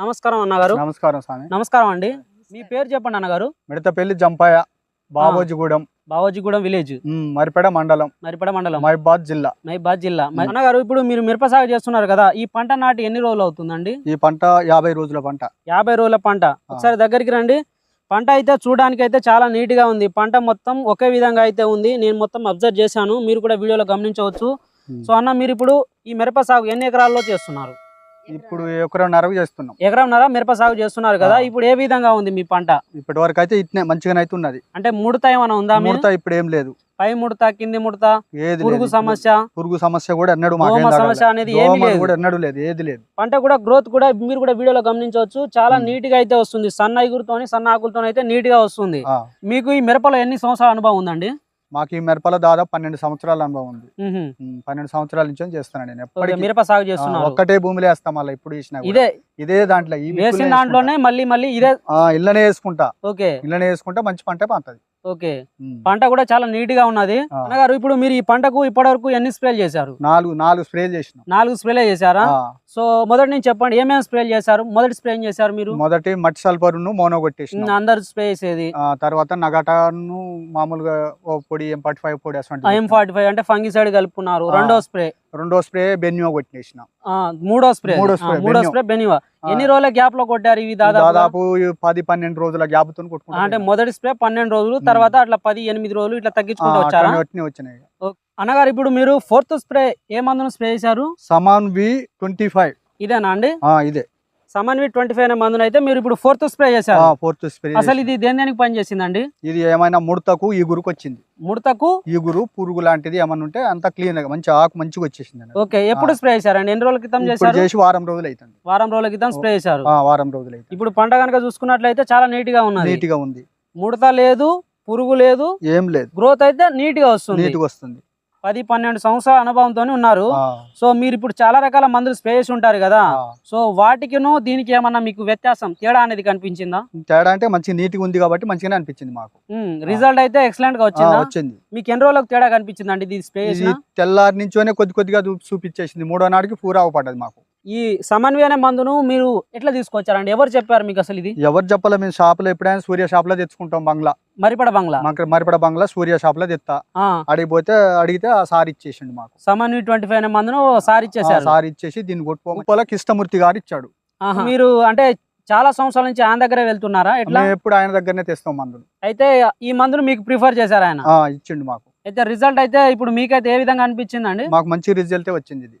నమస్కారం అన్నగారు. నమస్కారం స్వామి. నమస్కారం అండి. మీ పేరు చెప్పండి అన్నగారు. మిడతపల్లి జంపాయ బాబోజిగూడెం. బావోజీగూడెం విలేజ్. మరిపేడ మండలం. మరిపడ మండలం. మహిబాద్ జిల్లా. మైబాద్ జిల్లా. అన్నగారు ఇప్పుడు మీరు మిరప సాగు చేస్తున్నారు కదా ఈ పంట నాటి ఎన్ని రోజులు అవుతుందండి? ఈ పంట యాభై రోజుల పంట. యాభై రోజుల పంట. ఒకసారి దగ్గరికి రండి. పంట అయితే చూడడానికి అయితే చాలా నీట్గా ఉంది. పంట మొత్తం ఒకే విధంగా అయితే ఉంది. నేను మొత్తం అబ్జర్వ్ చేశాను. మీరు కూడా వీడియోలో గమనించవచ్చు. సో అన్న మీరు ఇప్పుడు ఈ మిరప సాగు ఎన్ని ఎకరాల్లో చేస్తున్నారు? ఇప్పుడు ఎకరన్నరకు చేస్తున్నాం. ఎకరంన్నర మిరప సాగు చేస్తున్నారు కదా. ఇప్పుడు ఏ విధంగా ఉంది మీ పంట? ఇప్పటి వరకు అయితే ఇట్నే మంచిగానే అయితే ఉన్నది. అంటే ముడత ఏమైనా ఉందా? ముడత ఇప్పుడు ఏం లేదు. పై ముడత కింది ముడత ఏది పురుగు. సమస్య? పురుగు సమస్య కూడా ఎన్నడూ సమస్య అనేది ఏమీ లేదు. కూడా ఎన్నడూ లేదు ఏది లేదు. పంట కూడా గ్రోత్ కూడా మీరు కూడా వీడియోలో గమనించవచ్చు. చాలా. నీట్గా అయితే వస్తుంది. సన్న ఎగురుతోని సన్న ఆకులతో అయితే నీట్గా వస్తుంది మీకు ఈ మిరపలో ఎన్ని సంవత్సరాల అనుభవం ఉందండి? మాకు ఈ మిరపలో దాదాపు పన్నెండు సంవత్సరాల అనుభవం ఉంది. పన్నెండు సంవత్సరాల నుంచి చేస్తాను నేను. ఎప్పటికీ మిరప సాగు ఆ, చేస్తున్నారు ఒక్కటే భూమిలో వేస్తాం మళ్ళీ ఇప్పుడు వేసినా కూడా. ఇదే ఇదే దాంట్లో ఈ దాంట్లోనే మళ్ళీ మళ్ళీ ఇదే ఇళ్ళనే వేసుకుంటా. ఓకే. ఇళ్ళనే వేసుకుంటే మంచి పంటే పంటది. ఓకే. పంట కూడా చాలా నీట్గా ఉన్నది. అన్నగారు ఇప్పుడు మీరు ఈ పంటకు ఇప్పటి వరకు ఎన్ని స్ప్రేలు చేశారు? నాలుగు నాలుగు స్ప్రే చేసినాం. నాలుగు స్ప్రేలే చేశారా? సో మొదటి నుంచి చెప్పండి ఏమేమి స్ప్రేలు చేశారు? మొదటి స్ప్రే చేశారు మీరు? మొదటి మట్టి సల్ఫర్ను మోనో కొట్టేసినాం. అందరు స్ప్రే చేసేది. తర్వాత నగటాను మామూలుగా పొడి ఎం ఫార్టీ ఫైవ్ పొడి ఎం ఫార్టీ ఫైవ్ అంటే ఫంగిసైడ్ కలుపుకున్నారు. రెండో స్ప్రే. రెండో స్ప్రే బెన్యో కొట్టేసినాం ఆ, మూడో స్ప్రే మూడో స్ప్రే, మూడో. స్ప్రే బెనివా ఆ, ఎన్ని రోజుల గ్యాప్లో కొట్టారు ఇవి దాదాపు దాదాపు పది పన్నెండు రోజుల గ్యాప్తో అంటే మొదటి స్ప్రే పన్నెండు రోజులు. తర్వాత అట్లా పది ఎనిమిది రోజులు ఇట్లా తగ్గించుకుంటూ వచ్చారా? వచ్చినాయి. అన్నగారు ఇప్పుడు మీరు ఫోర్త్ స్ప్రే ఏ మందును స్ప్రే చేశారు? సమాన్ వి ట్వంటీ ఫైవ్. ఇదేనా అండి? ఇదే. సమన్వి ట్వంటీ ఫైవ్ మందును అయితే మీరు ఇప్పుడు ఫోర్త్ స్ప్రే చేశారు. ఫోర్త్ స్ప్రే అసలు ఇది దేని దేనికి పని చేసిందండి? ఇది ఏమైనా ముడతకు ఈగురుకు వచ్చింది. ముడతకు? ఈగురు పురుగు లాంటిది ఏమన్నా ఉంటే అంతా క్లీన్గా మంచి ఆకు మంచిగా వచ్చేసింది. ఓకే ఎప్పుడు స్ప్రే చేశారండి ఎన్ని రోజుల క్రితం చేశారు? చేసి వారం రోజులు అవుతుంది వారం రోజుల క్రితం స్ప్రే చేశారు. ఆ, వారం రోజులు అవుతుంది ఇప్పుడు పంట కనుక చూసుకున్నట్లయితే చాలా నీట్గా ఉన్నది. నీట్గా ఉంది. ముడత లేదు పురుగు లేదు ఏం లేదు. గ్రోత్ అయితే నీట్గా వస్తుంది. నీట్గా వస్తుంది. పది పన్నెండు సంవత్సరాల అనుభవంతో ఉన్నారు. సో మీరు ఇప్పుడు చాలా రకాల మందులు స్ప్రే చేసి ఉంటారు కదా. సో వాటికిను దీనికి ఏమన్నా మీకు వ్యత్యాసం తేడా అనేది కనిపించిందా? తేడా అంటే మంచి నీట్ ఉంది కాబట్టి మంచిగానే అనిపించింది మాకు. రిజల్ట్ అయితే ఎక్సలెంట్గా వచ్చిందా? వచ్చింది. మీకు ఎన్ని రోజులకు తేడా కనిపించింది అండి ఇది స్ప్రే తెల్లారి నుంచోనే కొద్ది కొద్దిగా చూపించేసింది. మూడో నాటికి పూరా పడ్డది మాకు. ఈ సమన్వయ అనే మందును మీరు ఎట్లా తీసుకొచ్చారండి? ఎవరు చెప్పారు మీకు అసలు ఇది? ఎవరు చెప్పలే మేము షాప్లో ఎప్పుడైనా సూర్య షాప్లో తెచ్చుకుంటాం బంగ్లా. మరిపడ బంగ్లా? మాకు మరిపడ బంగ్లా సూర్య షాప్లో తెస్తా అడిగిపోతే అడిగితే ఆ సార్ ఇచ్చేసిండు మాకు. సమన్వి ట్వంటీ ఫైవ్ అనే మందును సార్ ఆ ఇచ్చేసారు సార్ ఇచ్చేసి దీన్ని కొట్టుకోవాలి కిష్టమూర్తి గారు ఇచ్చాడు. మీరు అంటే చాలా సంవత్సరాల నుంచి ఆయన దగ్గరే వెళ్తున్నారా? ఎట్లా? ఎప్పుడు ఆయన దగ్గరనే తెస్తాం మందులు అయితే ఈ మందును మీకు ప్రిఫర్ చేశారు ఆయన? ఆ, ఇచ్చిండు మాకు. అయితే రిజల్ట్ అయితే ఇప్పుడు మీకైతే ఏ విధంగా అనిపించిందండి? మాకు మంచి రిజల్టే వచ్చింది ఇది.